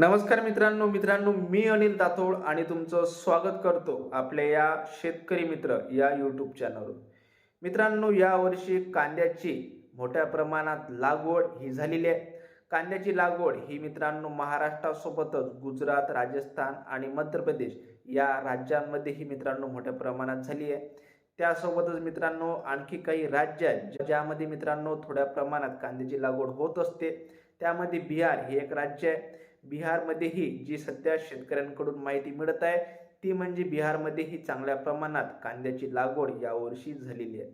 नमस्कार मित्रांनो मित्रांनो मी अनिल दातोड आणि तुमचं स्वागत करतो आपल्या या शेतकरी मित्र या यूट्यूब चॅनलवर मित्रांनो यावर्षी कांद्याची मोठ्या प्रमाणात लागवड ही झालेली आहे. कांद्याची लागवड ही मित्रांनो महाराष्ट्रासोबतच गुजरात राजस्थान आणि मध्य प्रदेश या राज्यांमध्ये ही मित्रांनो मोठ्या प्रमाणात झाली आहे. त्यासोबतच मित्रांनो आणखी काही राज्य आहेत ज्यामध्ये मित्रांनो थोड्या प्रमाणात कांद्याची लागवड होत असते. त्यामध्ये बिहार हे एक राज्य आहे. बिहारमध्येही जी सध्या शेतकऱ्यांकडून माहिती मिळत आहे ती म्हणजे बिहारमध्येही चांगल्या प्रमाणात कांद्याची लागवड यावर्षी झालेली आहे.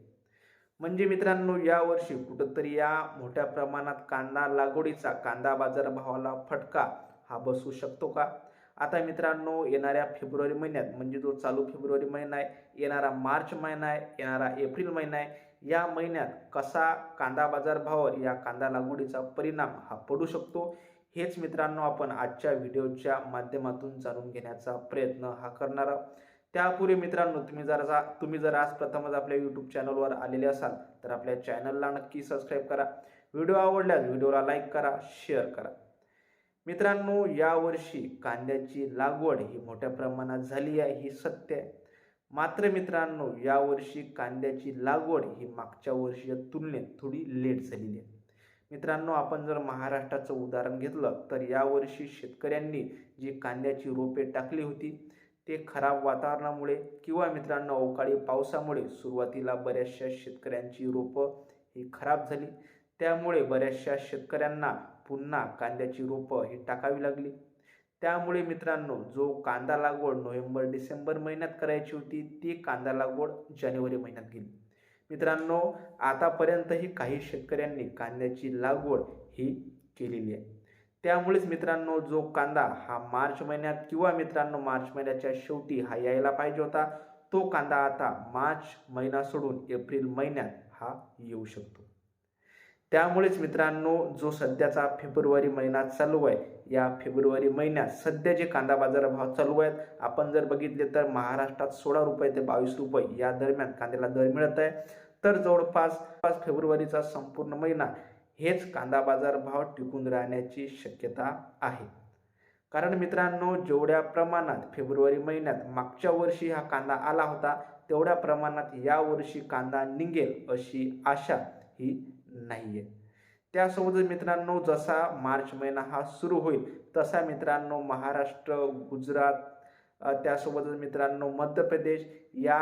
म्हणजे मित्रांनो यावर्षी कुठंतरी या मोठ्या प्रमाणात कांदा लागवडीचा कांदा बाजारभावाला फटका हा बसू शकतो का? आता मित्रांनो येणाऱ्या फेब्रुवारी महिन्यात म्हणजे जो चालू फेब्रुवारी महिना आहे येणारा मार्च महिना आहे येणारा एप्रिल महिना आहे या महिन्यात कसा कांदा बाजारभावावर या कांदा लागवडीचा परिणाम हा पडू शकतो? हेच मित्रांनो आपण आजच्या व्हिडिओच्या माध्यमातून जाणून घेण्याचा प्रयत्न हा करणार आहोत. त्यापूर्वी मित्रांनो तुम्ही जर जा तुम्ही जर आज प्रथमच आपल्या यूट्यूब चॅनलवर आलेले असाल तर आपल्या चॅनलला नक्की सबस्क्राईब करा. व्हिडिओ आवडल्यास व्हिडिओला लाईक करा शेअर करा. मित्रांनो यावर्षी कांद्याची लागवड ही मोठ्या प्रमाणात झाली आहे ही सत्य आहे. मात्र मित्रांनो यावर्षी कांद्याची लागवड ही मागच्या वर्षीच्या तुलनेत थोडी लेट झालेली आहे. मित्रांनो आपण जर महाराष्ट्राचं उदाहरण घेतलं तर यावर्षी शेतकऱ्यांनी जी कांद्याची रोपे टाकली होती ते खराब वातावरणामुळे किंवा मित्रांनो अवकाळी पावसामुळे सुरुवातीला बऱ्याचशा शेतकऱ्यांची रोपं ही खराब झाली. त्यामुळे बऱ्याचशा शेतकऱ्यांना पुन्हा कांद्याची रोपं ही टाकावी लागली. त्यामुळे मित्रांनो जो कांदा लागवड नोव्हेंबर डिसेंबर महिन्यात करायची होती ती कांदा लागवड जानेवारी महिन्यात गेली. मित्रांनो आतापर्यंतही काही शेतकऱ्यांनी कांद्याची लागवड ही केलेली आहे. त्यामुळेच मित्रांनो जो कांदा हा मार्च महिन्यात किंवा मित्रांनो मार्च महिन्याच्या शेवटी हा यायला पाहिजे होता तो कांदा आता मार्च महिना सोडून एप्रिल महिन्यात हा येऊ शकतो. त्यामुळेच मित्रांनो जो सध्याचा फेब्रुवारी महिना चालू आहे या फेब्रुवारी महिन्यात सध्या जे कांदा बाजार भाव चालू आहेत आपण जर बघितले तर महाराष्ट्रात सोळा रुपये ते बावीस रुपये या दरम्यान कांद्याला दर मिळत आहे. तर जवळपास पाच फेब्रुवारीचा संपूर्ण महिना हेच कांदा बाजार भाव टिकून राहण्याची शक्यता आहे. कारण मित्रांनो जेवढ्या प्रमाणात फेब्रुवारी महिन्यात मागच्या वर्षी हा कांदा आला होता तेवढ्या प्रमाणात या वर्षी कांदा निघेल अशी आशा ही नाही आहे त्यासोबतच मित्रांनो जसा मार्च महिना हा सुरू होईल तसा मित्रांनो महाराष्ट्र गुजरात त्यासोबतच मित्रांनो मध्य प्रदेश या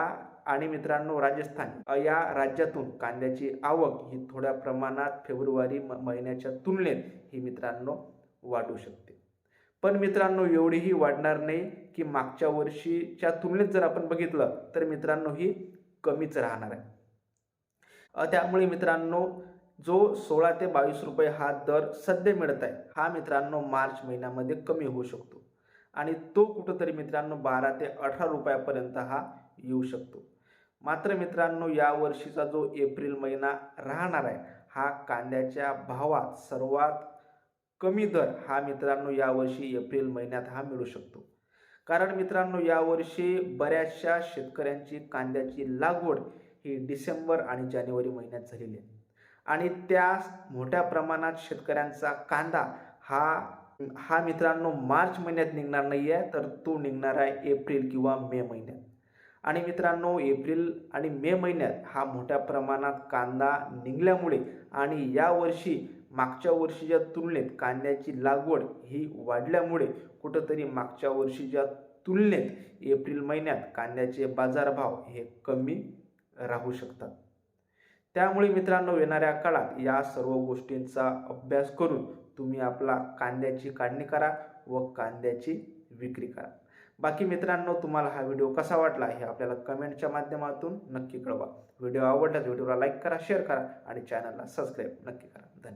आणि मित्रांनो राजस्थान या राज्यातून कांद्याची आवक ही थोड्या प्रमाणात फेब्रुवारी महिन्याच्या तुलनेत ही मित्रांनो वाढू शकते. पण मित्रांनो एवढीही वाढणार नाही की मागच्या वर्षीच्या तुलनेत जर आपण बघितलं तर मित्रांनो ही कमीच राहणार आहे. त्यामुळे मित्रांनो जो सोळा ते बावीस रुपये हा दर सध्या मिळत आहे हा मित्रांनो मार्च महिन्यामध्ये कमी होऊ शकतो. आणि तो कुठंतरी मित्रांनो बारा ते अठरा रुपयापर्यंत हा येऊ शकतो. मात्र मित्रांनो या वर्षीचा जो एप्रिल महिना राहणार आहे हा कांद्याच्या भावात सर्वात कमी दर हा मित्रांनो यावर्षी एप्रिल महिन्यात हा मिळू शकतो. कारण मित्रांनो यावर्षी बऱ्याचशा शेतकऱ्यांची कांद्याची लागवड ही डिसेंबर आणि जानेवारी महिन्यात झालेली आहे. आणि त्या मोठ्या प्रमाणात शेतकऱ्यांचा कांदा हा हा मित्रांनो मार्च महिन्यात निघणार नाही आहे तर तो निघणार आहे एप्रिल किंवा मे महिन्यात. आणि मित्रांनो एप्रिल आणि मे महिन्यात हा मोठ्या प्रमाणात कांदा निघल्यामुळे आणि यावर्षी मागच्या वर्षीच्या तुलनेत कांद्याची लागवड ही वाढल्यामुळे कुठंतरी मागच्या वर्षीच्या तुलनेत एप्रिल महिन्यात कांद्याचे बाजारभाव हे कमी राहू शकतात. त्यामुळे मित्रांनो येणाऱ्या काळात या सर्व गोष्टींचा अभ्यास करून तुम्ही आपला कांद्याची काढणी करा व कांद्याची विक्री करा. बाकी मित्रांनो तुम्हाला हा व्हिडिओ कसा वाटला हे आपल्याला कमेंटच्या माध्यमातून नक्की कळवा. व्हिडिओ आवडल्यास व्हिडिओला लाईक करा शेअर करा आणि चॅनलला सबस्क्राईब नक्की करा. धन्यवाद.